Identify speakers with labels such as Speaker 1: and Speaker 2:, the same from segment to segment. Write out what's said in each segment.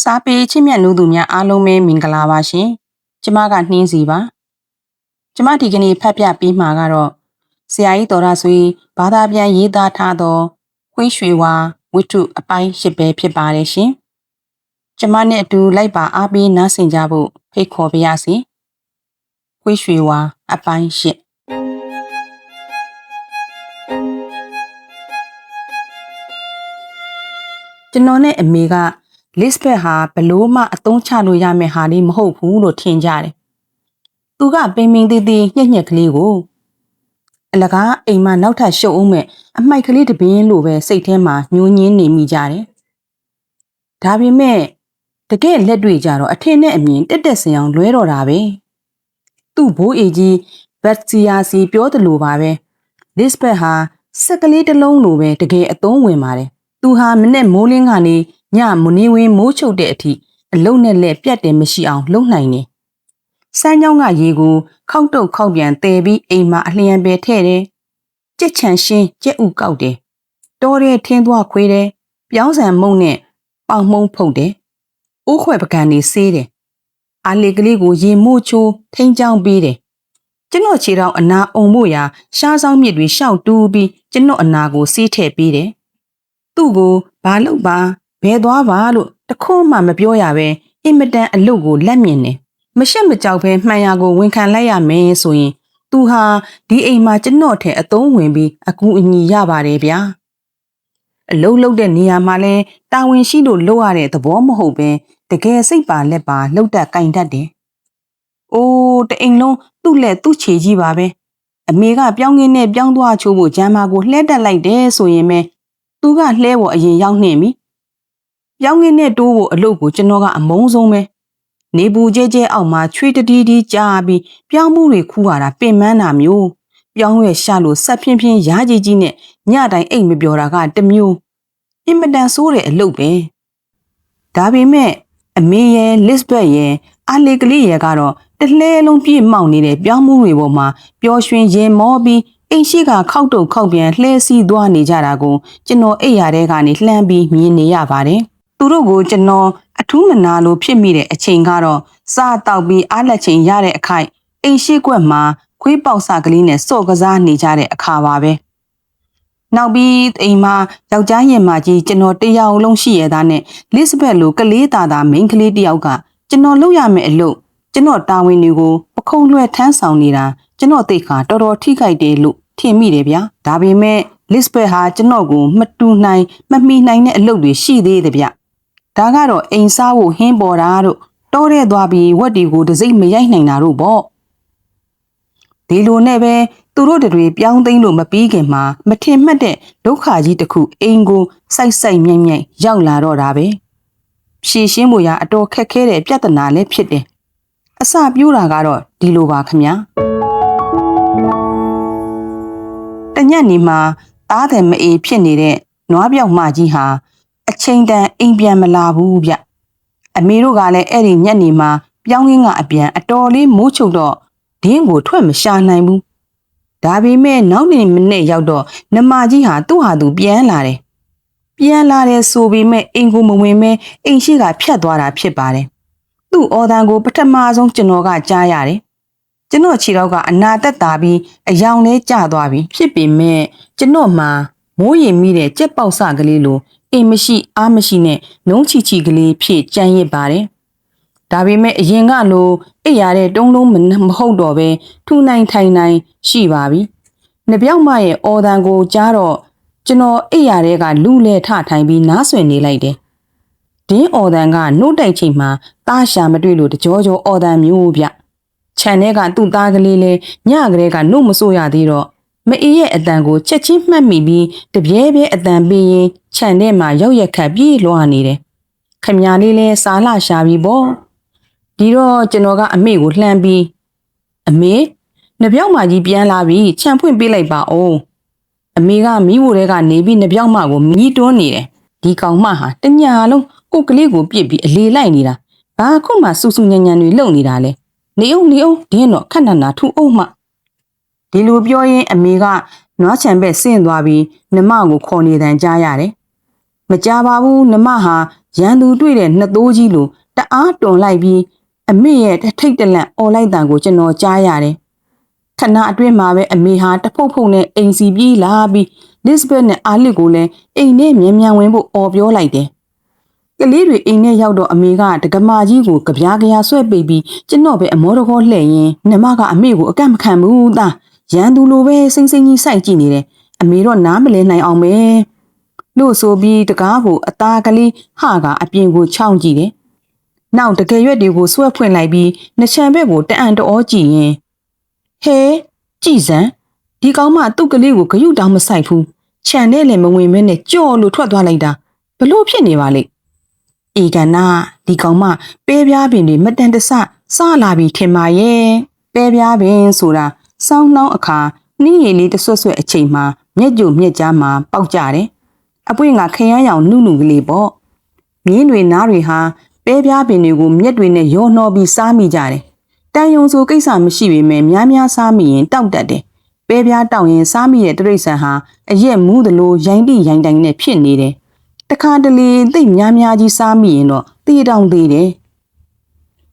Speaker 1: စာပေချစ်မြတ်နိုးသူများအားလုံးပဲမင်္ဂလာပါရှင်။ကျမကနှင်းစီပါ။ကျမဒီကနေ့ဖတ်ပြပေးမှာကတော့ဆရာကြီးတော်ရဆွေဘာသာပြန်ရေးသားထားသောခွေးရွှေဝါဝိတ္ထုအပိုင်း၈ပဲဖြစ်ပါတယ်ရှင်။ကျမနဲ့အတူလိုက်ပါအားပေးနားဆင်ကြဖို့ဖိတ်ခေါ်ပါရစေ။ခွေးရွှေဝါအပိုင်း၈ကျွန်တော်နဲ့အမေက Lisbeth ဟာဘလို့မှအသုံးချလို့ရမယ့်ဟာလေးမဟုတ်ဘူးလို့ထင်ကြတယ်။သူကပင်ပင်သေးသေးညက်ညက်ကလေးကိုအလကားအိမ်မှာနောက်ထပ်ရှုပ်အောင်မဲ့အမိုက်ကလေးတပင်းလိုပဲစိတ်ထဲမှာညှိုးညင်းနေမိကြတယ်။ဒါပေမဲ့တကယ်လက်တွေ့ကြတော့အထင်နဲ့အမြင်တက်တက်ဆင်အောင်လွဲတော့တာပဲ။သူ့ဘိုးအေကြီးဘတ်စီယာစီပြောသလိုပါပဲ။ Lisbeth ဟာစက်ကလေးတစ်လုံးလိုပဲတကယ်အသုံးဝင်ပါတယ်။သူဟာမနဲ့မိုးလင်းကနေ ညမနေဝင်မိုးချုပ်တဲ့အထိအလုံးနဲ့လက်ပြတ်တယ်မရှိအောင်လှုပ်နိုင်တယ်။စမ်းကြောင်းကရေကိုခောက်တုတ်ခောက်ပြန်တဲပြီးအိမ်မှာအလျံပဲထဲ့တယ်။ကြက်ချန်ရှင်းကြက်ဥကောက်တယ်။တောထဲထင်းသွားခွေးတယ်။ပြောင်းဆန်မုံနဲ့ပေါင်မုံဖုတ်တယ်။အိုးခွဲပကံနေဆေးတယ်။အာလီကလေးကိုရေမို့ချိုးထိန်းချောင်းပေးတယ်။ကျွန်တော်ခြေထောက်အနာအုံဖို့ရာရှားဆောင်မြစ်တွေရှောက်တူးပြီးကျွန်တော်အနာကိုစီးထည့်ပေးတယ်။သူ့ကိုဘာလို့ပါ ဘဲသွားပါလို့တခုမှမပြောရပဲအင်မတန်အလုတ်ကိုလက်မြင်တယ်မရှက်မကြောက်ပဲမှန်ရကိုဝန်ခံလိုက်ရမယ်ဆိုရင် သူဟာဒီအိမ်မှာကျွန်တော်ထဲအသုံးဝင်ပြီးအကူအညီရပါတယ်ဗျာအလုတ်လုတ်တဲ့နေရာမှာလဲတာဝန်ရှိလို့လုပ်ရတဲ့သဘောမဟုတ်ပဲတကယ်စိတ်ပါလက်ပါလှုပ်တတ်ကင်တတ်တယ်။အိုးတအိမ်လုံးသူ့လက်သူ့ခြေကြီးပါပဲ။အမေကပြောင်းကင်းနဲ့ပြောင်းသွားချိုးဖို့ဂျမ်းမာကိုလှဲတက်လိုက်တယ်ဆိုရင်ပဲသူကလှဲဖို့အရင်ရောက်နှင့်ပြီ ပြောင်းငင်းနဲ့တိုးဖို့အလုပ်ကိုကျွန်တော်ကအမုန်းဆုံးပဲနေပူကျဲကျဲအောက်မှာချွေးတတီးတီးကြားပြီးပြောင်းမှုတွေခူးရတာပင်မန်းတာမျိုးပြောင်းရွယ်ရှာလို့ဆက်ဖြင်းဖြင်းရားကြီးကြီးနဲ့ညတိုင်းအိတ်မပြောတာကတမျိုးအင်မတန်ဆိုးတဲ့အလုပ်ပဲဒါပေမဲ့အမေရဲ့လစ်ဘတ်ရဲ့အာလီကလေးရဲ့ကတော့တလှဲလုံးပြည့်မောက်နေတဲ့ပြောင်းမှုတွေပေါ်မှာပျော်ရွှင်ရင်မောပြီးအိမ်ရှိကခောက်တုတ်ခောက်ပြန်လှဲစီးသွားနေကြတာကိုကျွန်တော်အိပ်ရာထဲကနေလှမ်းပြီးမြင်နေရပါတယ် သူတို့ကိုကျွန်တော်အထူးမနာလိုဖြစ်မိတဲ့အချိန်ကတော့စားတောက်ပြီးအားလက်ချိန်ရတဲ့အခါအိမ်ရှိကွက်မှာခွေးပေါက်စကလေးနဲ့စော့ကစားနေကြတဲ့အခါပါပဲနောက်ပြီးအိမ်မှာယောက်ျားရင်မကြီးကျွန်တော်တယောက်လုံးရှိရသားနဲ့လစ်ဘက်လိုကလေးသားသားမိန်းကလေးတယောက်ကကျွန်တော်လုပ်ရမယ့်အလုပ်ကျွန်တော်တာဝန်တွေကိုပခုံးလွှဲထမ်းဆောင်နေတာကျွန်တော်သိခါတော်တော်ထိခိုက်တယ်လို့ထင်မိတယ်ဗျာဒါပေမဲ့လစ်ဘက်ဟာကျွန်တော်ကိုမတူနိုင်မမီနိုင်တဲ့အလုပ်တွေရှိသေးတယ်ဗျ ဒါကတော့အိမ်စားဖို့ဟင်းပေါ်တာတို့တောထဲသွားပြီးဝက်တီကိုတစိမ့်မရိုက်နိုင်တာတို့ပေါ့ဒီလိုနဲ့ပဲသူတို့တွေပြောင်းသိမ်းလို့မပြီးခင်မှာမထင်မှတ်တဲ့ဒုက္ခကြီးတစ်ခုအိမ်ကိုစိုက်စိုက်မြိုက်မြိုက်ရောက်လာတော့တာပဲဖြည့်ရှင်းမှုရအတော်ခက်ခဲတဲ့ပြဿနာလည်းဖြစ်တယ်အစပြိုးတာကတော့ဒီလိုပါခမညာတညက်နေမှာသားတယ်မအေးဖြစ်နေတဲ့နွားပြောက်မကြီးဟာ အချိန်တန်အိမ်ပြန်မလာဘူးဗျအမေတို့ကလည်းအဲ့ဒီညက်နေမှာပြောင်းရင်းကအပြန်အတော်လေးမိုးချုပ်တော့ဒင်းကိုထွက်မရှာနိုင်ဘူးဒါပေမဲ့နောက်နေ့မနေ့ရောက်တော့နမကြီးဟာသူ့ဟာသူပြန်လာတယ်ပြန်လာတယ်ဆိုပေမဲ့အိမ်ကိုမဝင်မဲအိမ်ရှိကဖြတ်သွားတာဖြစ်ပါတယ်သူ့အော်တန်ကိုပထမဆုံးကျွန်တော်ကကြားရတယ်ကျွန်တော်ခြေတော့ကအနာတက်တာပြီးအယောင်လေးကျသွားပြီဖြစ်ပေမဲ့ကျွန်တော်မှာမိုးရင်မိတဲ့ကြက်ပေါက်စကလေးလို အိမ်မရှိအားမရှိနဲ့နှုံးချီချီကလေးဖြစ်ကြမ်းရစ်ပါတယ်။ဒါပေမဲ့အရင်ကလိုအိပ်ရတဲ့တုံးလုံးမဟုတ်တော့ပဲထူနိုင်ထိုင်နိုင်ရှိပါပြီ။နှစ်ပြောက်မရဲ့အော်တန်ကိုကြားတော့ကျွန်တော်အိပ်ရတဲ့ကလူလဲထထိုင်ပြီးနားဆွင်နေလိုက်တယ်။ဒင်းအော်တန်ကနှုတ်တိုက်ချိန်မှာတားရှာမတွေ့လို့တကြောကြောအော်တန်မျိုးဗျ။ခြံထဲကသူ့သားကလေးလဲညကလေးကနှုတ်မဆိုးရသေးတော့ မအေးရဲ့အတန်ကိုချက်ချင်းမှတ်မိပြီးတပြဲပြဲအတန်ပေးရင်ခြံထဲမှာရောက်ရက်ခတ်ပြေးလွှားနေတယ်။ခမညာလေးလဲစားလာရှာပြီးပေါ့။ဒီတော့ကျွန်တော်ကအမေကိုလှမ်းပြီးအမေနှပြောက်မကြီးပြန်လာပြီးခြံဖွင့်ပေးလိုက်ပါဦး။အမေကမိဖို့တဲကနေပြီးနှပြောက်မကိုမြည်တွန်းနေတယ်။ဒီကောင်မဟာတညာလုံးကိုကလေးကိုပြစ်ပြီးအလေလိုက်နေတာ။ဘာခုမှစူးစူးညံ့ညံ့တွေလုံနေတာလဲ။နေအောင်နေအောင်ဒင်းတော့ခက်နနာထူအောင်မှ ဒီလိုပြောရင်းအမေကနွားချံဘက်ဆင့်သွားပြီးနမကိုခေါ်နေတန်ကြားရတယ်။နမကြပါဘူးနမဟာရန်သူတွေ့တဲ့နှစ်သိုးကြီးလိုတအားတွန်လိုက်ပြီးအမေရဲ့ထိတ်တလန့်អော်လိုက်တန်ကိုကျွန်တော်ကြားရတယ်ခဏအတွင်းမှာပဲအမေဟာတဖုတ်ဖုတ်နဲ့အိမ်စီပြေးလာပြီးလစ်ဘက်နဲ့အာလစ်ကိုလည်းအိမ်နဲ့မြန်မြန်ဝင်ဖို့អော်ပြောလိုက်တယ်ကလေးတွေအိမ်နဲ့ရောက်တော့အမေကဒကမာကြီးကိုကြပြားကြရာဆွဲပိတ်ပြီးကျွန်တော်ပဲအမောတကောလှည့်ရင်နမကအမေကိုအကန့်မခံဘူးသား ရန်သူလိုပဲစိမ့်စိမ့်ကြီးစိုက်ကြည့်နေတယ်အမေတော့နားမလဲနိုင်အောင်ပဲလို့ဆိုပြီးတကားကိုအသားကလေးဟာကအပြင်ကိုခြောက်ကြည့်တယ်နောက်တကယ်ရွက်တွေကိုဆွဲဖွင့်လိုက်ပြီးနှချံဘက်ကိုတအံ့တော်ကြည့်ရင်ဟဲကြည်စံဒီကောင်မသူ့ကလေးကိုဂယုတောင်မဆိုင်ဘူးခြံနဲ့လည်းမဝင်မဲနဲ့ကြော်လို့ထွက်သွားလိုက်တာဘလို့ဖြစ်နေပါလိမ့်အေကနာဒီကောင်မပဲပြားပင်တွေမတန်တဆစလာပြီထင်ပါရဲ့ပဲပြားပင်ဆိုတာ စောင်းနှောင်းအခါနှင်းရည်လေးတဆွတ်ဆွတ်အချိန်မှာမျက်ကြိုမျက်ကြားမှာပေါက်ကြတယ်အပွင့်ကခရမ်းရောင်နှုတ်နှုတ်ကလေးပေါ့မြင်းတွေနားတွေဟာပဲပြားပင်တွေကိုမျက်တွေနဲ့ရောနှောပြီးစားမိကြတယ်တန်ယုံဆိုကိစ္စမရှိပေမဲ့များများစားမိရင်တောက်တတ်တယ်ပဲပြားတောက်ရင်စားမိတဲ့တိရစ္ဆာန်ဟာအရက်မူးသလိုရိုင်းတိရိုင်းတိုင်းနဲ့ဖြစ်နေတယ်တခါတလေသိပ်များများကြီးစားမိရင်တော့တေးတောင်သေးတယ်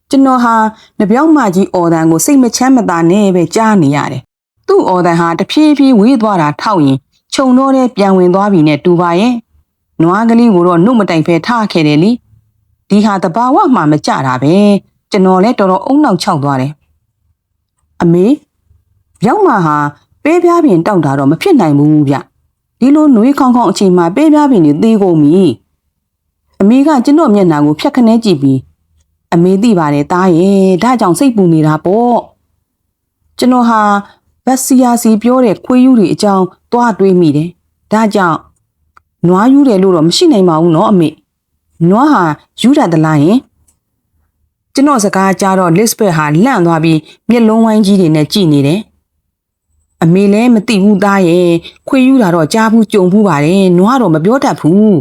Speaker 1: ကျွန်တော်ဟာငပြောင်းမကြီးအော်တန်ကိုစိတ်မချမ်းမသာနဲ့ပဲကြားနေရတယ်သူ့အော်တန်ဟာတဖြည်းဖြည်းဝေးသွားတာထောက်ရင်ခြုံတော့တဲ့ပြန်ဝင်သွားပြီနဲ့တူပါရဲ့နွားကလေးကိုတော့နှုတ်မတိုင်ဖဲထားခဲ့တယ်လေဒီဟာတဘာဝမှမကြတာပဲကျွန်တော်လည်းတော်တော်အုံနောက်ချောက်သွားတယ်အမေရောက်မှဟာပေးပြားပြင်တောက်တာတော့မဖြစ်နိုင်ဘူးဗျဒီလိုနှွေးခေါင်းခေါင်းအချိန်မှာပေးပြားပြင်တွေသေးကုန်ပြီအမေကကျွန်တော်မျက်နှာကိုဖြတ်ခနဲကြည့်ပြီး အမေသိပါတယ်တားရဲ့ဒါကြောင့်စိတ်ပူနေတာပေါ့ကျွန်တော်ဟာဘက်စီယာစီပြောတဲ့ခွေးယူတွေအကြောင်းသွားတွေးမိတယ်ဒါကြောင့်နွားယူတယ်လို့တော့မရှိနိုင်ပါဘူးနော်အမေနွားဟာယူတာတလားယင်ကျွန်တော်စကားကြားတော့ Lisbeth ဟာလန့်သွားပြီးမျက်လုံးဝိုင်းကြီးတွေနဲ့ကြည့်နေတယ်အမေလည်းမသိဘူးသားရဲ့ခွေယူတာတော့ကြားဘူးကြုံဘူးပါတယ်နွားတော့မပြောတတ်ဘူး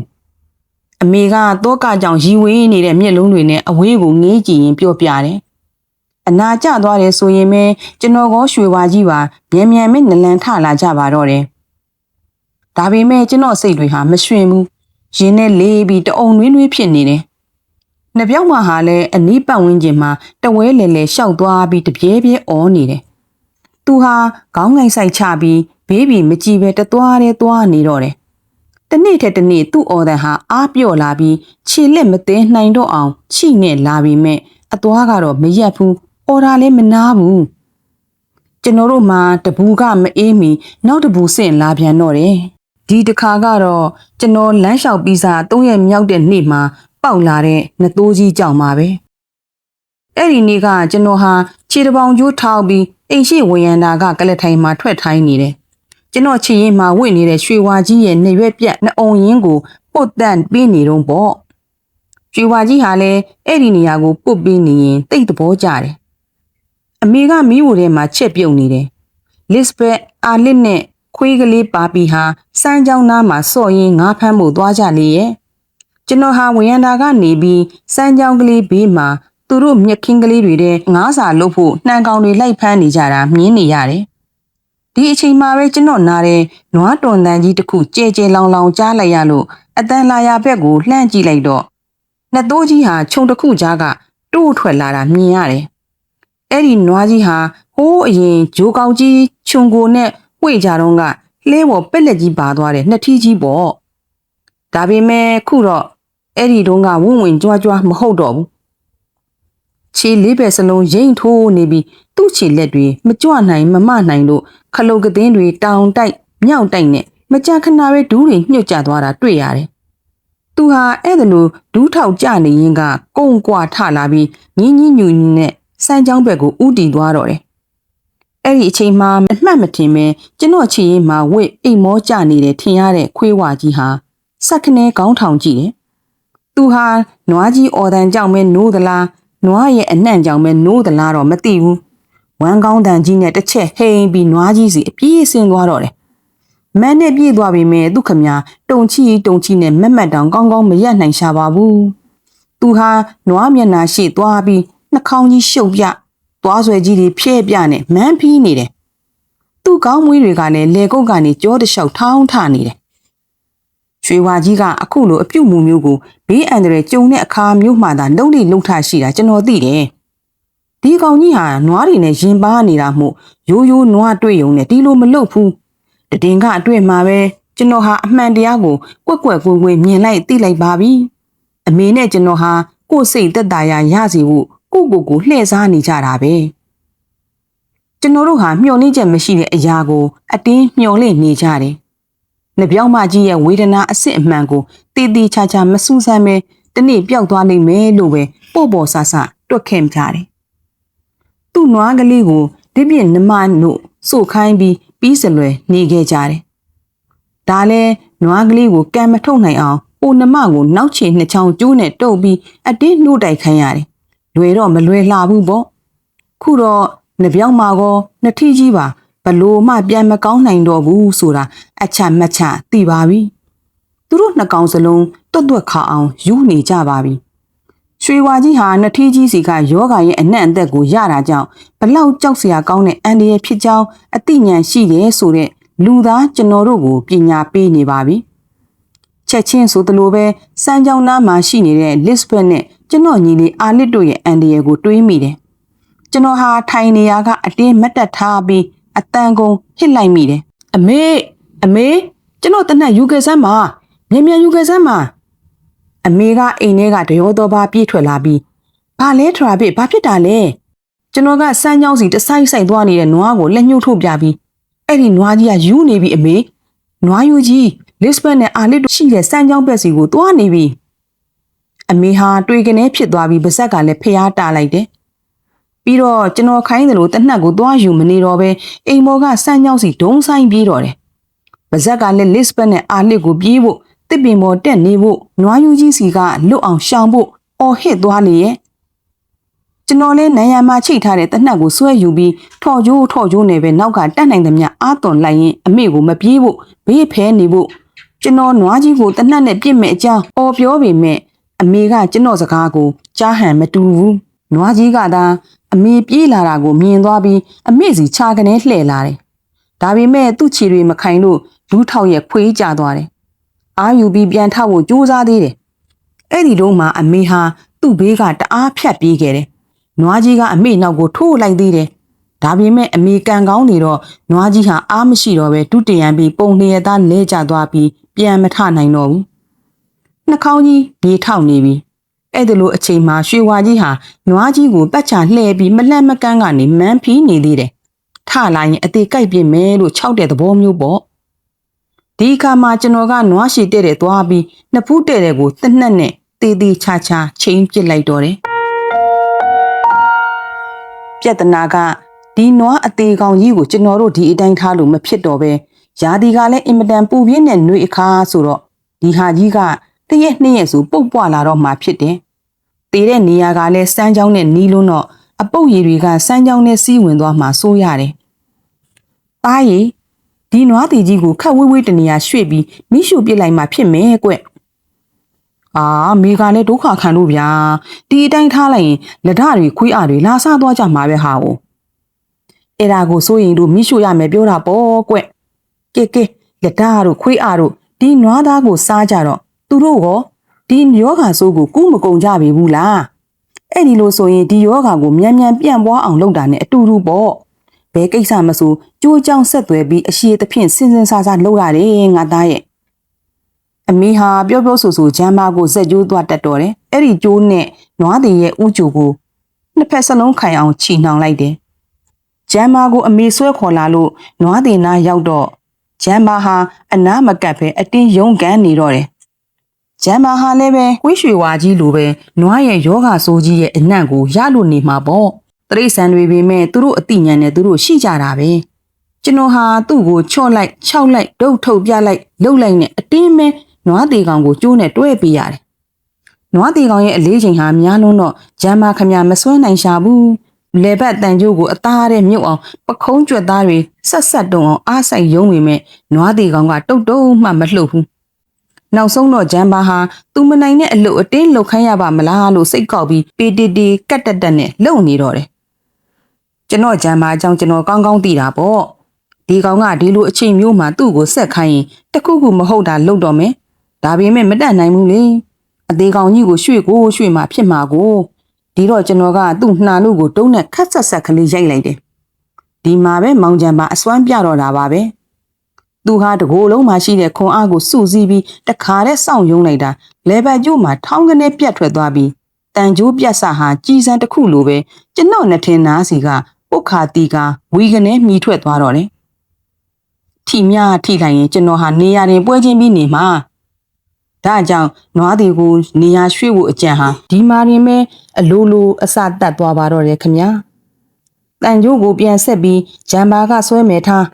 Speaker 1: အမေကတော့ကကြောင်ရီဝေးနေတဲ့မျက်လုံးတွေနဲ့အဝေးကိုငေးကြည့်ရင်ပြောပြတယ်အနာကျသွားတယ်ဆိုရင်ပဲကျွန်တော်ကောရွှေဝါကြီးပါမြန်မြန်မဲ့နလန်ထလာကြပါတော့တယ်ဒါပေမဲ့ကျွန်တော်စိတ်တွေဟာမရွှင်ဘူးရင်းနဲ့လေးပြီးတအုံနှွေးနှွေးဖြစ်နေတယ်။နှစ်ပြောက်မဟာလည်းအနီးပတ်ဝန်းကျင်မှာတဝဲလေလေရှောက်သွားပြီးတပြေးပြေးအော်နေတယ်။သူဟာခေါင်းငိုက်ဆိုင်ချပြီးဘေးဘီမကြည့်ပဲတသွားတဲ့သွားနေတော့တယ်။ တနေ့ထက်တနေ့သူ့အော်တန်ဟာအားပြော့လာပြီးခြေလက်မသိနိုင်တော့အောင်ချိနဲ့လာပြီးမဲ့အသွားကတော့မရက်ဘူး။အော်ဒါလည်းမနာဘူး။ကျွန်တော်တို့မှတဘူးကမအေးမီနောက်တဘူးဆင့်လာပြန်တော့တယ်။ဒီတစ်ခါကတော့ကျွန်တော်လမ်းလျှောက်ပြီးစား၃ရက်မြောက်တဲ့နေ့မှာပေါက်လာတဲ့နှစ်သိုးကြီးကြောင်ပါပဲအဲ့ဒီနေ့ကကျွန်တော်ဟာခြေတစ်ပေါင်ကျိုးထောက်ပြီးအိမ်ရှိဝရန်တာကကလက်ထိုင်မှာထွက်ထိုင်းနေတယ် ကျွန်တော်ချီရင်မှာဝင့်နေတဲ့ရွှေဝါကြီးရဲ့နေရွက်ပြက်နှအုံရင်းကိုပုတ်တန့်ပြီးနေတော့ပေါ့ရွှေဝါကြီးဟာလည်းအဲ့ဒီနေရာကိုပုတ်ပြီးနေရင်တိတ်သဘောကျတယ်အမေကမီးဝိုထဲမှာချက်ပြုတ်နေတယ်လစ်ဘက်အာလစ်နဲ့ခွေးကလေးပါပီဟာစမ်းကြောင်းသားမှာစော့ရင်းငါးဖမ်းဖို့သွားကြလေရဲ့ကျွန်တော်ဟာဝရန်တာကနေပြီးစမ်းကြောင်းကလေးဘေးမှာသူတို့မြက်ခင်းကလေးတွေတဲ့ငားစာလုပ်ဖို့နှံကောင်တွေလိုက်ဖမ်းနေကြတာမြင်နေရတယ် ဒီအချိန်မှာပဲကျွန်တော်နားတဲ့နွားတွန်တန်ကြီးတစ်ခုကြဲကြဲလောင်လောင်ကြားလိုက်ရလို့အတန်လာရဘက်ကိုလှမ်းကြည့်လိုက်တော့နှစ်သိုးကြီးဟာခြုံတစ်ခုကြားကတိုးထွက်လာတာမြင်ရတယ်အဲ့ဒီနွားကြီးဟာဟိုးအရင်ဂျိုးကောက်ကြီးခြုံကိုနဲ့ဝှေ့ကြတော့ကလှဲပေါ်ပက်လက်ကြီးပါသွားတယ်နှစ်ထီးကြီးပေါ့ဒါပေမဲ့ခုတော့အဲ့ဒီတုန်းကဝင့်ဝင်ကြွားကြွားမဟုတ်တော့ဘူး ခြေလေးပဲစလုံးရိမ့်ထိုးနေပြီးသူ့ခြေလက်တွေမကြွနိုင်မမနိုင်လို့ခလုတ်ကသင်းတွေတောင်တိုက်မြောက်တိုက်နဲ့မကြခဏပဲဒူးတွေညှို့ကျသွားတာတွေ့ရတယ်။သူဟာအဲ့ဒါလိုဒူးထောက်ကြနေရင်ကကုန်းကွာထလာပြီးညင်းညင်းညူညူနဲ့စမ်းချောင်းဘက်ကိုဥတီသွားတော့တယ်။အဲ့ဒီအချိန်မှာအမှတ်မထင်ပဲကျွန်တော်ချီရင်မှာဝစ်အိမ်မောကြနေတယ်ထင်ရတဲ့ခွေးဝါကြီးဟာစက်ခနဲကောင်းထောင်ကြည့်တယ်သူဟာနွားကြီးအော်တန်ကြောင့်ပဲနိုးသလား နွားရဲ့အနှံ့ကြောင့်ပဲနိုးသလားတော့မသိဘူးဝမ်းကောင်းတန်ကြီးနဲ့တစ်ချက်ဟိန်ပြီးနွားကြီးစီအပြေးဆင်းသွားတော့တယ်မန်းနဲ့ပြေးသွားပြီမဲ့သူခမညာတုံချီတုံချီနဲ့မက်မက်တောင်ကောင်းကောင်းမရက်နိုင်ရှာပါဘူးသူဟာနွားမျက်နှာရှိသွားပြီးနှာခေါင်းကြီးရှုပ်ပြသွားဆွဲကြီးတွေဖြဲ့ပြနဲ့မန်းဖီးနေတယ်သူ့ကောင်းမွေးတွေကလည်းလေကုတ်ကနေကြောတလျှောက်ထောင်းထနေတယ် ရွရွှေဝါကြီးကအခုလိုအပြုတ်မှုမျိုးကိုဘေးအန္တရာယ်ကြုံတဲ့အခါမျိုးမှသာလုံးလိလုံးထရှိတာကျွန်တော်သိတယ်ဒီကောင်ကြီးဟာနွားတွေနဲ့ရင်ပါနေတာမို့ရိုးရိုးနွားတွေ့ုံနဲ့ဒီလိုမလုပ်ဘူးတည်င်ကအတွေ့မှာပဲကျွန်တော်ဟာအမှန်တရားကိုကွက်ကွက်ကွင်းကွင်းမြင်လိုက်သိလိုက်ပါပြီအမေနဲ့ကျွန်တော်ဟာကိုယ်စိတ်သက်သာရာရစီဖို့ကိုယ့်ကိုယ်ကိုလှည့်စားနေကြတာပဲကျွန်တော်တို့ဟာမျှော်လင့်ချက်မရှိတဲ့အရာကိုအတင်းမျှော်လင့်နေကြတယ်။ နှပြောင်းမကြီးရဲ့ဝေဒနာအစစ်အမှန်ကိုတည်တည်ချာချာမစူးစမ်းပဲတနေ့ပျောက်သွားလိမ့်မယ်လို့ပဲပေါ့ပေါ့ဆဆတွက်ခဲ့ကြတယ်။သူ့နွားကလေးကိုဒီပြင်းနမနုစို့ခိုင်းပြီးပြီးစလွယ်နေခဲ့ကြတယ်။ဒါလဲနွားကလေးကိုကံမထုတ်နိုင်အောင်အိုနမကိုနောက်ချေနှစ်ချောင်းကျိုးနဲ့တုပ်ပြီးအတင်းနှုတ်တိုက်ခိုင်းရတယ်။လွယ်တော့မလွယ်လှဘူးပေါ့။ခုတော့နှပြောင်းမာကောနှစ်ထီးကြီးပါဘ လို့မှပြန်မကောင်းနိုင်တော့ဘူးဆိုတာအချက်မချသိပါပြီသူတို့နှစ်ကောင်စလုံးတွတ်တွတ်ခါအောင်ယူနေကြပါပြီရွှေဝါကြီးဟာနှစ်ထီးကြီးစီကယောဂရဲ့အနံ့အသက်ကိုရတာကြောင့်ဘလောက်ကြောက်စရာကောင်းတဲ့အန်ဒီရဲ့ဖြစ်ကြောင်းအသိဉာဏ်ရှိတယ်ဆိုတဲ့လူသားကျွန်တော်တို့ကိုပညာပေးနေပါပြီချက်ချင်းဆိုသလိုပဲစမ်းကြောင်းနားမှာရှိနေတဲ့ Lisbeth နဲ့ကျွန်တော်ညီလေးအာလစ်တို့ရဲ့အန်ဒီရဲ့ကိုတွေးမိတယ်ကျွန်တော်ဟာထိုင်နေရကအတင်းမတ်တက်ထားပြီး အတန်ကုန်ဟစ်လိုက်မိတယ်အမေအမေကျွန်တော်တနက်ယူခဲ့စမ်းပါမြန်မြန်ယူခဲ့စမ်းပါအမေကအိမ်ထဲကတရောတော်ပါပြေးထွက်လာပြီးဘာလဲထရာဘစ်ဘာဖြစ်တာလဲကျွန်တော်ကစမ်းချောင်းစီတဆိုင်ဆိုင်သွားနေတဲ့နွားကိုလက်ညှိုးထုတ်ပြပြီးအဲ့ဒီနွားကြီးကယူနေပြီအမေနွားယူကြီးလစ်ဘတ်နဲ့အာလစ်တို့ရှိတဲ့စမ်းချောင်းဘက်စီကိုသွားနေပြီအမေဟာတွေးကနေဖြစ်သွားပြီးပါဇက်ကလည်းဖျားတာလိုက်တယ် ပြီးတော့ကျွန်တော်ခိုင်းတယ်လို့တနက်ကိုသွားယူမနေတော့ပဲအိမ်မော်ကစမ်းကြောင်းစီဒုံဆိုင်ပြေးတော့တယ်။ပါဇက်ကလည်းလစ်ဘတ်နဲ့အာလစ်ကိုပြေးဖို့တစ်ပင်ပေါ်တက်နေဖို့နွားယူကြီးစီကလွတ်အောင်ရှောင်ဖို့အော်ဟစ်သွားလေရဲ့ကျွန်တော်လည်းနန်းရံမှာချိတ်ထားတဲ့တနက်ကိုဆွဲယူပြီးထော်ကျိုးထော်ကျိုးနဲ့ပဲနောက်ကတက်နိုင်သမျှအာသွန်လိုက်ရင်အမေကိုမပြေးဖို့ဘေးဖဲနေဖို့ကျွန်တော်နွားကြီးကိုတနက်နဲ့ပြစ်မဲ့အကြောင်းအော်ပြောပေမဲ့အမေကကျွန်တော်စကားကိုကြားဟန်မတူဘူးနွားကြီးကသာ အမေပြေးလာတာကိုမြင်သွားပြီးအမေစီခြာကနေလှည့်လာတယ်။ဒါပေမဲ့သူ့ခြေတွေမခိုင်လို့လူထောက်ရဲ့ခွေးကျသွားတယ်။အာယူပြီးပြန်ထောက်ဖို့ကြိုးစားသေးတယ်။အဲ့ဒီတော့မှအမေဟာသူ့ဘေးကတအားဖြတ်ပြေးခဲ့တယ်။နွားကြီးကအမေနောက်ကိုထိုးလိုက်သေးတယ်။ဒါပေမဲ့အမေကန်ကောင်းနေတော့နွားကြီးဟာအားမရှိတော့ပဲဒုတရန်ပြီးပုံလျက်သားလဲကျသွားပြီးပြန်မထနိုင်တော့ဘူး။နှာခေါင်းကြီးပြေးထောက်နေပြီ။ အဲ့ဒါလိုအချိန်မှာရွှေဝါကြီးဟာနွားကြီးကိုပတ်ချလှည့်ပြီးမလှမ်းမကန်းကနေမန်းဖီးနေသေးတယ်။ထလာရင်အသေးကြိုက်ပြစ်မယ်လို့ခြောက်တဲ့သဘောမျိုးပေါ့။ဒီအခါမှာကျွန်တော်ကနွားရှိတဲ့တဲ့သွားပြီးနှစ်ဖူးတဲ့တဲ့ကိုတစ်နှက်နဲ့တေးသေးချာချာချိန်ပစ်လိုက်တော့တယ်။ပြဿနာကဒီနွားအသေးကောင်ကြီးကိုကျွန်တော်တို့ဒီအတိုင်းထားလို့မဖြစ်တော့ပဲယာဒီကလည်းအင်မတန်ပူပြင်းတဲ့နှွေအခါဆိုတော့ဒီဟာကြီးက တရက်နှစ်ရက်ဆိုပုတ်ပွားလာတော့မှဖြစ်တယ်။တေးတဲ့နေရာကလည်းစမ်းချောင်းနဲ့နီးလွန်းတော့အပုတ်ရည်တွေကစမ်းချောင်းနဲ့စီးဝင်သွားမှစိုးရတယ်။တားရီဒီနွားတီကြီးကိုခက်ဝေးဝေးတနေရာရွှေ့ပြီးမိရှုပစ်လိုက်မှဖြစ်မယ်ကွ။အာမိကလည်းဒုက္ခခံလို့ဗျာ။ဒီအတိုင်းထားလိုက်ရင်လက်ဓာတွေခွေးအားတွေလာစားသွားကြမှာပဲဟာကို။အဲ့ဒါကိုစိုးရင်တို့မိရှုရမယ်ပြောတာပေါ့ကွ။ကဲကဲလက်ဓာတို့ခွေးအားတို့ဒီနွားသားကိုစားကြတော့ သူတို့ရောဒီယောဂါဆိုးကိုကုမကုန်ကြပြီဘူးလားအဲ့ဒီလိုဆိုရင်ဒီယောဂါကိုမြန်မြန်ပြန့်ပွားအောင်လုပ်တာနဲ့အတူတူပေါ့ဘယ်ကိစ္စမဆိုကြိုးကြောင်ဆက်သွဲပြီးအရှိသဖြင့်စင်စင်ဆာဆာလုပ်ရတယ်ငါသားရဲ့အမေဟာပြောပြောဆိုဆိုဂျမ်းမာကိုဇက်ကျိုးသွားတတ်တော်တယ်အဲ့ဒီကျိုးနဲ့နွားတင်ရဲ့ဥကြိုကိုနှစ်ဖက်စလုံးခိုင်အောင်ချီနှောင်လိုက်တယ်ဂျမ်းမာကိုအမေဆွဲခေါ်လာလို့နွားတင်နာရောက်တော့ဂျမ်းမာဟာအနားမကပ်ပဲအတင်းယုံကန်နေတော့တယ် ဂျမ်မာဟာလည်းပဲကွေးရွှေဝါကြီးလိုပဲနွားရဲ့ယောဂဆိုးကြီးရဲ့အနံ့ကိုရလို့နေမှာပေါ့တရိษံတွေပေမဲ့သူတို့အတိညာနဲ့သူတို့ရှိကြတာပဲကျွန်တော်ဟာသူ့ကိုချော့လိုက်ခြောက်လိုက်ဒုတ်ထုတ်ပြလိုက်လှုပ်လိုက်နဲ့အတင်းမဲနွားသေးကောင်ကိုကျိုးနဲ့တွဲပေးရတယ်နွားသေးကောင်ရဲ့အလေးချိန်ဟာများလုံးတော့ဂျမ်မာခမမစွဲနိုင်ရှာဘူးလေဘတ်တန်ကြိုးကိုအသားတဲ့မြုပ်အောင်ပခုံးကြွက်သားတွေဆက်ဆက်တုံအောင်အားဆိုင်ယုံပေမဲ့နွားသေးကောင်ကတုတ်တုံးမှမလှုပ်ဘူး နောက်ဆုံးတော့ဂျမ်ဘာဟာသူမနိုင်တဲ့အလုပ်အတင်းလုပ်ခိုင်းရပါမလားလို့စိတ်ကောက်ပြီးပေတီတီကတ်တက်တက်နဲ့လုံနေတော့တယ်ကျွန်တော်ဂျမ်ဘာအကြောင်းကျွန်တော်ကောင်းကောင်းသိတာပေါ့ဒီကောင်ကဒီလိုအချိန်မျိုးမှာသူ့ကိုဆက်ခိုင်းရင်တခုခုမဟုတ်တာလုပ်တော့မယ်ဒါပေမဲ့မတတ်နိုင်ဘူးလေအသေးကောင်ကြီးကိုရွှေ့ကိုရွှေ့မှဖြစ်မှာကိုဒီတော့ကျွန်တော်ကသူ့နှာလို့ကိုတုံးနဲ့ခက်ဆက်ဆက်ကလေးရိုက်လိုက်တယ်ဒီမှာပဲမောင်ကြံပါအစွမ်းပြတော့တာပါပဲ သူဟာတကိုယ်လုံးမှာရှိတဲ့ခွန်အားကိုစုစည်းပြီးတခါတည်းစောင့်ယုံလိုက်တာလဲဘက်ကျိုးမှာထောင်းကနေပြတ်ထွက်သွားပြီးတန်ကြိုးပြတ်ဆဟာကြီးစံတစ်ခုလိုပဲကျွန်တော်နှစ်ထင်နာစီကပုတ်ခါတီကဝီကနေမြည်ထွက်သွားတော့တယ်ထီမြထိလိုက်ရင်ကျွန်တော်ဟာနေရာတင်ပွဲချင်းပြီးနေမှာဒါကြောင့်နွားတီကိုနေရာရွှေ့ဖို့အကြံဟာဒီမာရင်ပဲအလိုလိုအစတက်သွားပါတော့တယ်ခမညာတန်ကြိုးကိုပြန်ဆက်ပြီးဂျမ်ဘာကဆွဲမယ်ထား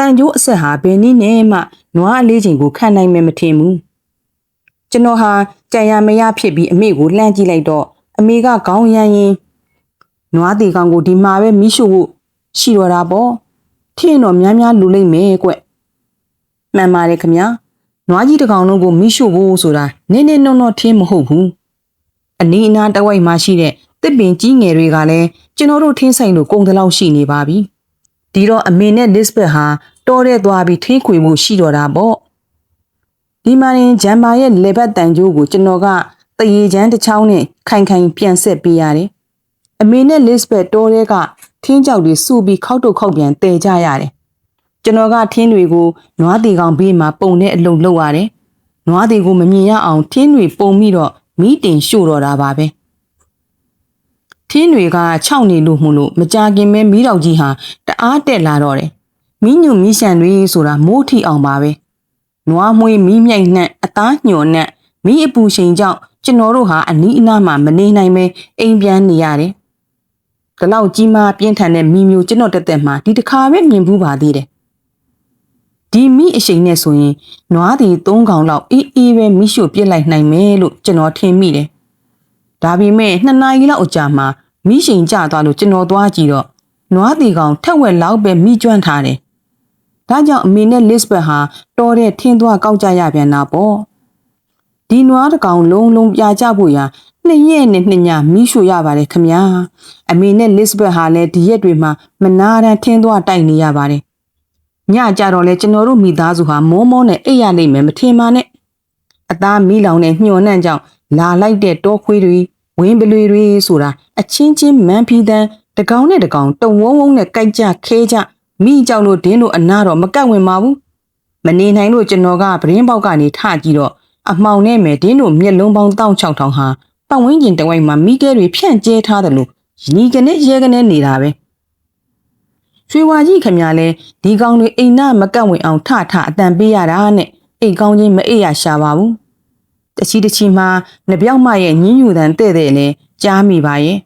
Speaker 1: တန်ကြိုးအဆက်ဟာဘယ်နည်းနဲ့မှနွားအလေးချိန်ကိုခံနိုင်မယ်မထင်ဘူးကျွန်တော်ဟာကြံရမရဖြစ်ပြီးအမေကိုလှမ်းကြည့်လိုက်တော့အမေကခေါင်းရမ်းရင်နွားတီကောင်ကိုဒီမှာပဲမိရှုဖို့ရှိတော့တာပေါ့ထင်းတော့များများလူလိမ့်မယ်ကွမှန်ပါတယ်ခမညာနွားကြီးတစ်ကောင်လုံးကိုမိရှုဖို့ဆိုတာနင်းနေနုံတော့ထင်းမဟုတ်ဘူးအနီးအနားတဝိုက်မှာရှိတဲ့တစ်ပင်ကြီးငယ်တွေကလည်းကျွန်တော်တို့ထင်းဆိုင်တို့ကုန်တလောက်ရှိနေပါပြီ ဒီတော့အမေနဲ့လစ်ဘက်ဟာတော်တဲ့သွားပြီးထင်းခွေမှုရှိတော့တာပေါ့ဒီမှာရင်ဂျမ်မာရဲ့လေဘတ်တန်ကြိုးကိုကျွန်တော်ကတရေချမ်းတစ်ချောင်းနဲ့ခိုင်ခိုင်ပြန်ဆက်ပေးရတယ်အမေနဲ့လစ်ဘက်တော်တဲ့ကထင်းကြောက်တွေစုပြီးခောက်တုတ်ခောက်ပြန်တဲကြရတယ်ကျွန်တော်ကထင်းတွေကိုနွားတီကောင်ဘေးမှာပုံတဲ့အလုံလောက်ရတယ်။နွားတီကိုမမြင်ရအောင်ထင်းတွေပုံပြီးတော့မိတင်ရှို့တော့တာပါပဲ။ထင်းတွေက6နေလို့မှုလို့မကြခင်ပဲမီးတောက်ကြီးဟာတ အားတက်လာတော့တယ်။မီးညွန့်မီးရှံတွေဆိုတာမိုးထီအောင်ပါပဲ။နွားမွေးမီးမြိုက်နှံ့အသားညှော်နှံ့မီးအပူချိန်ကြောင့်ကျွန်တော်တို့ဟာအနီးအနားမှာမနေနိုင်ပဲအိမ်ပြန်နေရတယ်။ဒီလောက်ကြီးမားပြင်းထန်တဲ့မီးမျိုးကျွန်တော်တက်တက်မှာဒီတစ်ခါပဲမြင်ဘူးပါသေးတယ်ဒီမိအရှိန်နဲ့ဆိုရင်နွားတီ၃កောင်လောက်အေးအေးပဲမိရှို့ပြစ်လိုက်နိုင်မယ်လို့ကျွန်တော်ထင်မိတယ်။ဒါပေမဲ့နှစ်နာရီလောက်အကြာမှာမိရှိန်ကျသွားလို့ကျွန်တော်သွားကြည့်တော့ နွားတီကောင်ထက်ဝက်လောက်ပဲမိကျွမ်းထားတယ်။ဒါကြောင့်အမေနဲ့လစ်ဘက်ဟာတော်တဲ့ထင်းသွားကောက်ကြရပြန်တာပေါ့။ဒီနွားတကောင်လုံးလုံးပြကြဖို့ရာနှစ်ရက်နဲ့နှစ်ညမိရှို့ရပါတယ်ခမညာ။အမေနဲ့လစ်ဘက်ဟာလည်းဒီရက်တွေမှာမနာတမ်းထင်းသွားတိုက်နေရပါတယ်ညကြတော့လဲကျွန်တော်တို့မိသားစုဟာမောမောနဲ့အိပ်ရနိုင်မယ်မထင်ပါနဲ့အသားမီးလောင်နဲ့ညှော်နှံ့ကြောင့်လာလိုက်တဲ့တောခွေးတွေဝင်းပလွေတွေဆိုတာအချင်းချင်းမန်းဖီးတန်း တကောင်နဲ့တကောင်တုံဝုံဝုံနဲ့ကြိုက်ကြခဲကြမိကြောင်လို့ဒင်းလို့အနာတော့မကတ်ဝင်ပါဘူးမနေနိုင်လို့ကျွန်တော်ကပရင်းပေါက်ကနေထကြည့်တော့အမှောင်နဲ့မယ်ဒင်းတို့မျက်လုံးပေါင်းတောင်းချောင်းထောင်ဟာပတ်ဝန်းကျင်တဝိုက်မှာမိခဲတွေဖြန့်ကျဲထားတယ်လို့ညီကနေရဲကနေနေတာပဲရွှေဝါကြီးခမလဲဒီကောင်တွေအိမ်နာမကန့်ဝင်အောင်ထထအတန်ပေးရတာနဲ့အိမ်ကောင်းချင်းမအိပ်ရရှာပါဘူးတချီတချီမှာနပြောက်မရဲ့ညင်းညူတန်တဲ့တဲ့လဲကြားမိပါရဲ့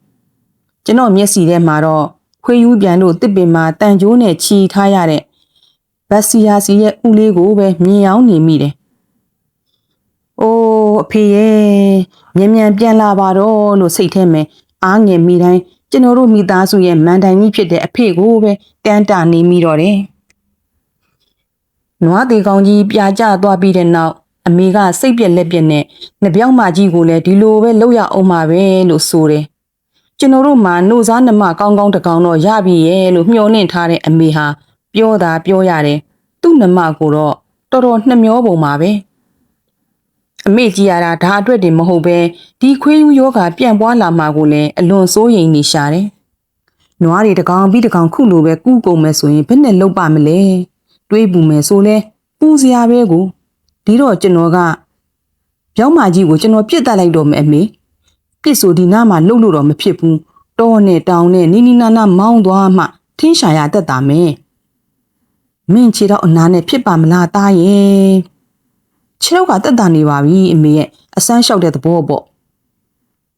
Speaker 1: ကျွန်တော်မျက်စီထဲမှာတော့ခွေးယူပြန်လို့တစ်ပင်မှာတန်ကြိုးနဲ့ခြီထားရတဲ့ဘတ်စီယာစီရဲ့ဥလေးကိုပဲမြင်အောင်နေမိတယ်။အိုးအဖေရဲ့မြန်မြန်ပြန်လာပါတော့လို့စိတ်ထဲမှာအားငယ်မိတိုင်းကျွန်တော်တို့မိသားစုရဲ့မန်တိုင်ကြီးဖြစ်တဲ့အဖေကိုပဲတန်းတာနေမိတော့တယ်။နွားသေးကောင်ကြီးပြာကျသွားပြီးတဲ့နောက်အမေကစိတ်ပြက်လက်ပြက်နဲ့နှပြောင်းမကြီးကိုလည်းဒီလိုပဲလုပ်ရအောင်ပါပဲလို့ဆိုတယ်။ ကျွန်တော်တို့မှနှုတ်စားနှမကောင်းကောင်းတကောင်တော့ရပြီရဲ့လို့မျှော်လင့်ထားတဲ့အမေဟာပြောတာပြောရတယ်။သူ့နှမကိုတော့တော်တော်နှမျောပုံပါပဲ။အမေကြီးရတာဒါအတွက်တင်မဟုတ်ပဲဒီခွေးယူယောဂပြန့်ပွားလာမှာကိုလည်းအလွန်စိုးရိမ်နေရှာတယ်။နွားတွေတကောင်ပြီးတကောင်ခုလိုပဲကူးကုန်မယ်ဆိုရင်ဘယ်နဲ့လုပ်ပါမလဲ။တွေးပူမယ်ဆိုလဲပူစရာပဲကိုဒီတော့ကျွန်တော်ကပြောင်းမကြီးကိုကျွန်တော်ပြစ်တက်လိုက်တော့မယ်အမေ ပြစ်ဆိုဒီနားမှာလှုပ်လို့တော့မဖြစ်ဘူးတောနဲ့တောင်နဲ့နီနီနာနာမောင်းသွားမှထင်းရှာရတတ်တာမယ်မင်းခြေတော့အနာနဲ့ဖြစ်ပါမလားတားရဲ့ခြေထောက်ကတက်တာနေပါပြီအမေရဲ့အစမ်းလျှောက်တဲ့သဘောပေါ့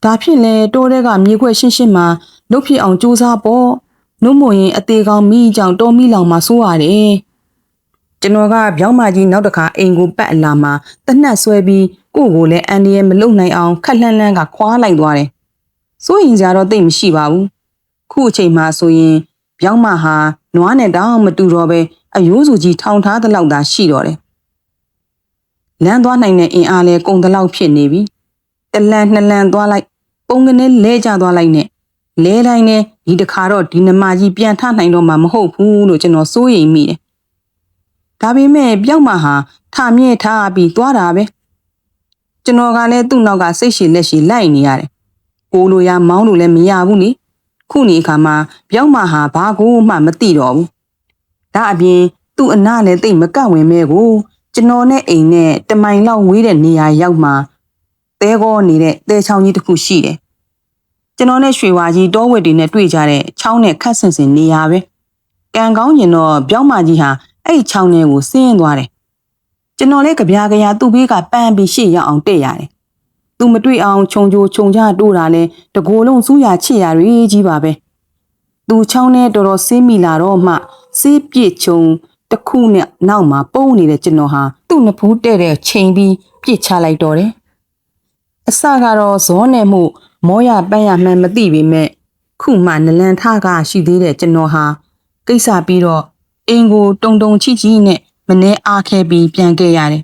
Speaker 1: ဒါဖြင့်လဲတိုးတဲ့ကမြေခွက်ရှင်းရှင်းမှာလုတ်ဖြစ်အောင်ကြိုးစားပေါ့နှုတ်မရင်အသေးကောင်မိကြောင်တောမိလောင်မှာစိုးရတယ်ကျွန်တော်ကပြောင်းမကြီးနောက်တစ်ခါအိမ်ကိုပတ်အလာမှာတနတ်ဆွဲပြီး ကို့ကိုလည်းအန်ဒီရဲ့မလုံနိုင်အောင်ခက်လှမ်းလှမ်းကခွာလိုက်သွားတယ်စိုးရင်ကြတော့တိတ်မရှိပါဘူးခုအချိန်မှဆိုရင်ပြောင်းမဟာနွားနဲ့တောင်မတူတော့ပဲအယိုးစုကြီးထောင်ထားတဲ့လောက်သာရှိတော့တယ်လမ်းသွားနိုင်တဲ့အင်အားလဲကုန်တလောက်ဖြစ်နေပြီတလန်နှစ်လန်သွားလိုက်ပုံကနေလဲကျသွားလိုက်နဲ့လဲတိုင်းနဲ့ဒီတခါတော့ဒီနမကြီးပြန်ထနိုင်တော့မှမဟုတ်ဘူးလို့ကျွန်တော်စိုးရိမ်မိတယ်ဒါပေမဲ့ပြောက်မဟာထမြဲထားပြီးသွားတာပဲ ကျွန်တော်ကလည်းသူ့နောက်ကစိတ်ရှည်လက်ရှည်လိုက်နေရတယ်ကိုလိုရမောင်းလို့လည်းမရဘူးလေခုနေအခါမှာပြောင်းမဟာဘာကိုမှမသိတော့ဘူးဒါအပြင်သူ့အနာလည်းတိတ်မကန့်ဝင်မဲကိုကျွန်တော်နဲ့အိမ်နဲ့တမိုင်လောက်ဝေးတဲ့နေရာရောက်မှတဲကောနေတဲ့တဲချောင်းကြီးတစ်ခုရှိတယ်ကျွန်တော်နဲ့ရွှေဝါကြီးတောဝက်တွေနဲ့တွေ့ကြတဲ့ချောင်းနဲ့ခတ်ဆင်ဆင်နေရာပဲကံကောင်းကျင်တော့ပြောင်းမကြီးဟာအဲ့ဒီချောင်းထဲကိုဆင်းသွားတယ် ကျွန်တော်လည်းကြပြားကြရာသူ့ဘေးကပန်းပြီးရှေ့ရောက်အောင်တဲ့ရတယ်သူမတွေ့အောင်ခြုံကြိုခြုံချတိုးတာလဲတကိုယ်လုံးစူးရချစ်ရတွေကြီးပါပဲသူချောင်းနဲ့တော်တော်ဆင်းမိလာတော့မှစေးပြစ်ချုံတစ်ခုနဲ့နောက်မှာပုံနေတဲ့ကျွန်တော်ဟာသူ့နဖူးတဲ့တဲ့ချိန်ပြီးပြစ်ချလိုက်တော့တယ်အစကတော့ဇောနယ်မှုမောရပန်းရမှန်းမသိပေမဲ့ခုမှနလန်ထကရှိသေးတဲ့ကျွန်တော်ဟာကိစ္စပြီးတော့အင်ကိုတုံတုံချီချီနဲ့ မနှဲအားခဲပြီးပြန်ခဲ့ရတယ်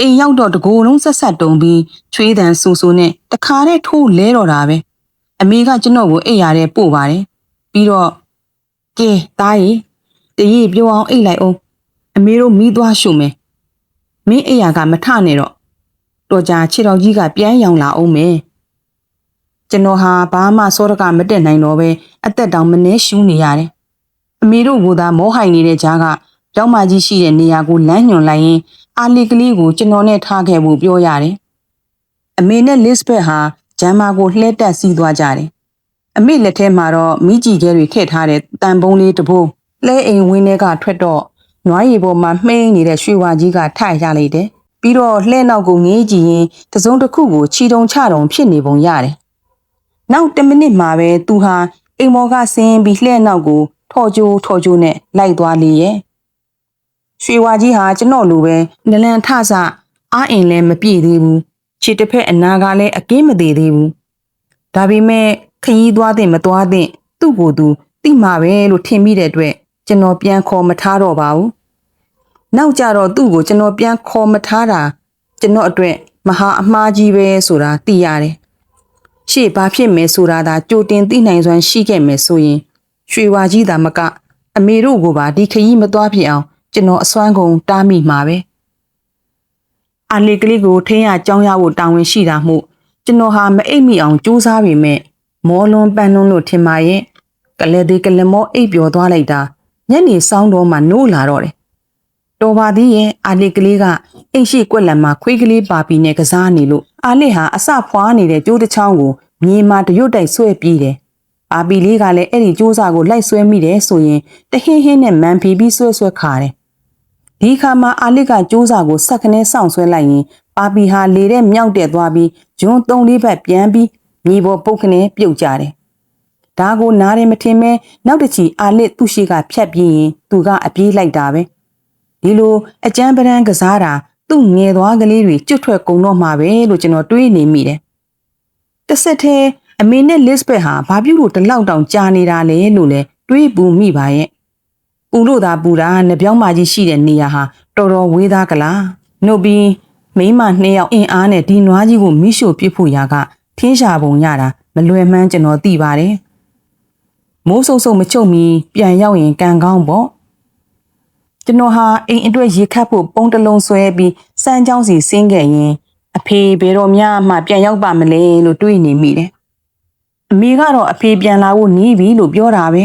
Speaker 1: အိမ်ရောက်တော့တကိုယ်လုံးဆက်ဆက်တုံပြီးချွေးတန်ဆူဆူနဲ့တခါတည်းထိုးလဲတော့တာပဲအမေကကျွန်တော်ကိုအိပ်ရတဲ့ပို့ပါတယ်ပြီးတော့ကဲတားရီတရီပြောအောင်အိတ်လိုက်အောင်အမေတို့မိသွားရှုမယ်မင်းအိယာကမထနဲ့တော့တော်ကြာခြေတော်ကြီးကပြန်ရောင်လာအောင်မယ်ကျွန်တော်ဟာဘာမှစောရကမတက်နိုင်တော့ပဲအသက်တောင်မနှဲရှူးနေရတယ်အမေတို့ကသာမောဟိုင်နေတဲ့ကြားက ကျောင်းမကြီးရှိတဲ့နေရာကိုလမ်းညွှန်လိုက်ရင်အာလီကလေးကိုကျွန်တော်နဲ့ထားခဲ့ဖို့ပြောရတယ်အမေနဲ့လစ်ဘက်ဟာဂျမ်းမာကိုလှဲတက်စီးသွားကြတယ်အမေလက်ထဲမှာတော့မိကြီးခဲတွေထည့်ထားတဲ့တန်ပုံးလေးတစ်ပုံးလဲအိမ်ဝင်းထဲကထွက်တော့နွားရီပေါ်မှာမှိန်းနေတဲ့ရွှေဝါကြီးကထိုက်ရလိုက်တယ်။ပြီးတော့လှဲနောက်ကိုငေးကြည့်ရင်တစုံတစ်ခုကိုခြီတုံချတုံဖြစ်နေပုံရတယ်။နောက်10မိနစ်မှာပဲသူဟာအိမ်မော်ကဆင်းပြီးလှဲနောက်ကိုထော်ကြိုးထော်ကြိုးနဲ့လိုက်သွားလေရဲ့။ ရွှေဝါကြီးဟာကျွန်တော်လိုပဲနလန်ထဆအားအင်လည်းမပြည့်သေးဘူး။ခြေတစ်ဖက်အနာကလည်းအကင်းမသေးသေးဘူး။ဒါပေမဲ့ခရီးသွားတဲ့မသွားတဲ့သူ့ကိုယ်သူတိမှာပဲလို့ထင်မိတဲ့အတွက်ကျွန်တော်ပြန်ခေါ်မထားတော့ပါဘူး။နောက်ကြတော့သူ့ကိုကျွန်တော်ပြန်ခေါ်မထားတာကျွန်တော်အတွက်မဟာအမှားကြီးပဲဆိုတာသိရတယ်။ရှေ့ဘာဖြစ်မယ်ဆိုတာသာကြိုတင်သိနိုင်စွမ်းရှိခဲ့မယ်ဆိုရင်ရွှေဝါကြီးသာမကအမေတို့ကိုပါဒီခရီးမသွားဖြစ်အောင် ကျွန်တော်အစွမ်းကုန်တားမိမှာပဲ။အာလီကလေးကိုထင်းရကြောင်းရဖို့တာဝန်ရှိတာမှုကျွန်တော်ဟာမအိပ်မိအောင်ကြိုးစားပေမဲ့မောလွန်ပန်းလွန်းလို့ထင်ပါရဲ့ကလေးသေးကလေးမောအိပ်ပျော်သွားလိုက်တာညနေဆောင်တော့မှနိုးလာတော့တယ်တော်ပါသေးရဲ့အာလစ်ကလေးကအိမ်ရှိကွက်လက်မှာခွေးကလေးပါပီနဲ့ကစားနေလို့အာလစ်ဟာအစဖွာနေတဲ့ကျိုးတစ်ချောင်းကိုမြေမှာတရွတ်တိုက်ဆွဲပြေးတယ်ပါပီလေးကလည်းအဲ့ဒီကျိုးစာကိုလိုက်ဆွဲမိတယ်ဆိုရင်တဟင်းဟင်းနဲ့မန်ဖီပြီးဆွဲဆွဲခါတယ် ဒီခါမှာအာလစ်ကကျိုးစာကိုဆက်ခနဲစောင့်ဆွဲလိုက်ရင်ပါပီဟာလေတဲ့မြောက်တဲ့သွားပြီးဂျွန်းသုံးလေးဘက်ပြန်ပြီးမြေပေါ်ပုတ်ခနဲပြုတ်ကြတယ်ဒါကိုနားရင်မထင်မဲနောက်တစ်ချီအာလစ်သူ့ရှိကဖြတ်ပြီးရင်သူကအပြေးလိုက်တာပဲဒီလိုအကြမ်းပဒန်းကစားတာသူ့ငယ်သွားကလေးတွေကျွတ်ထွက်ကုန်တော့မှာပဲလို့ကျွန်တော်တွေးနေမိတယ်တစ်ဆက်တည်းအမေနဲ့လစ်ဘက်ဟာဘာပြုလို့တလောက်တောင်ကြာနေတာလဲလို့လဲတွေးပူမိပါရဲ့ ပူလို့သာပူတာနှပြောင်းမကြီးရှိတဲ့နေရာဟာတော်တော်ဝေးသားကလားနှုတ်ပြီးမိမနှစ်ယောက်အင်အားနဲ့ဒီနွားကြီးကိုမိရှို့ပစ်ဖို့ရာကထင်းရှာပုံရတာမလွယ်မှန်းကျွန်တော်သိပါတယ်မိုးဆုပ်ဆုပ်မချုပ်မီပြန်ရောက်ရင်ကံကောင်းပေါ့ကျွန်တော်ဟာအိမ်အတွက်ရေခတ်ဖို့ပုံတလုံးဆွဲပြီးစမ်းချောင်းစီဆင်းခဲ့ရင်အဖေဘယ်တော့မှမှပြန်ရောက်ပါမလဲလို့တွေးနေမိတယ်အမေကတော့အဖေပြန်လာဖို့နီးပြီလို့ပြောတာပဲ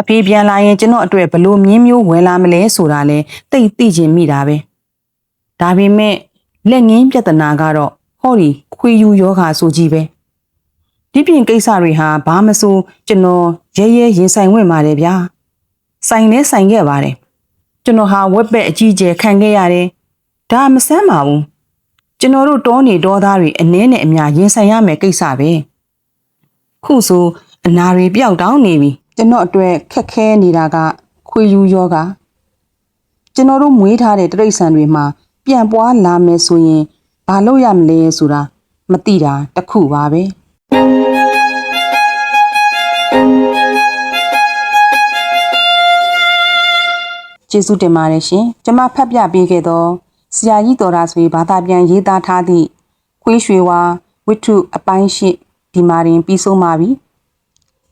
Speaker 1: အဖေပြန်လာရင်ကျွန်တော်အတွက်ဘလို့မြင်းမျိုးဝယ်လာမလဲဆိုတာလဲသိသိချင်မိတာပဲဒါပေမဲ့လက်ငင်းပြဿနာကတော့ဟောဒီခွေယူယောဂါဆိုကြီးပဲဒီပြင်ကိစ္စတွေဟာဘာမဆိုကျွန်တော်ရဲရဲရင်ဆိုင်ဝင်ပါတယ်ဗျာဆိုင်လဲဆိုင်ခဲ့ပါတယ်ကျွန်တော်ဟာဝက်ပက်အကြီးကျယ်ခံခဲ့ရတယ်ဒါမဆန်းပါဘူးကျွန်တော်တို့တောနေဒေါသားတွေအနည်းနဲ့အများရင်ဆိုင်ရမယ်ကိစ္စပဲခုဆိုအနာတွေပျောက်တောင်းနေပြီ ကျွန်တော်အတွက်ခက်ခဲနေတာက ခွေယူယောဂကျွန်တော်တို့မွေးထားတဲ့တိရစ္ဆာန်တွေမှာပြန်ပွားလာမယ်ဆိုရင်ဘာလုပ်ရမလဲဆိုတာမသိတာတခုပါပဲကျေးဇူးတင်ပါတယ်ရှင်ကျွန်မဖတ်ပြပေးခဲ့သောဆရာကြီးတော်ရာဆွေဘာသာပြန်ရေးသားထားသည့်ခွေးရွှေဝါဝိထုအပိုင်းရှိဒီမှာရင်ပြီးဆုံးပါပြီ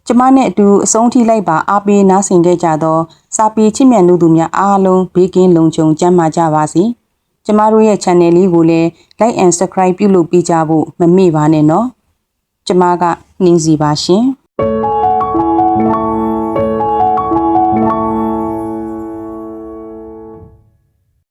Speaker 1: ကျမနဲ့အတူအဆုံးထိလိုက်ပါအားပေးနားဆင်ခဲ့ကြသောစာပေချစ်မြတ်လူသူများအားလုံးဘေးကင်းလုံခြုံကျန်းမာကြပါစေကျမတို့ရဲ့ channel လေးကိုလည်း like and subscribe ပြုလုပ်ပေးကြဖို့မမေ့ပါနဲ့နော်ကျမကနှင်းစီပါရှင်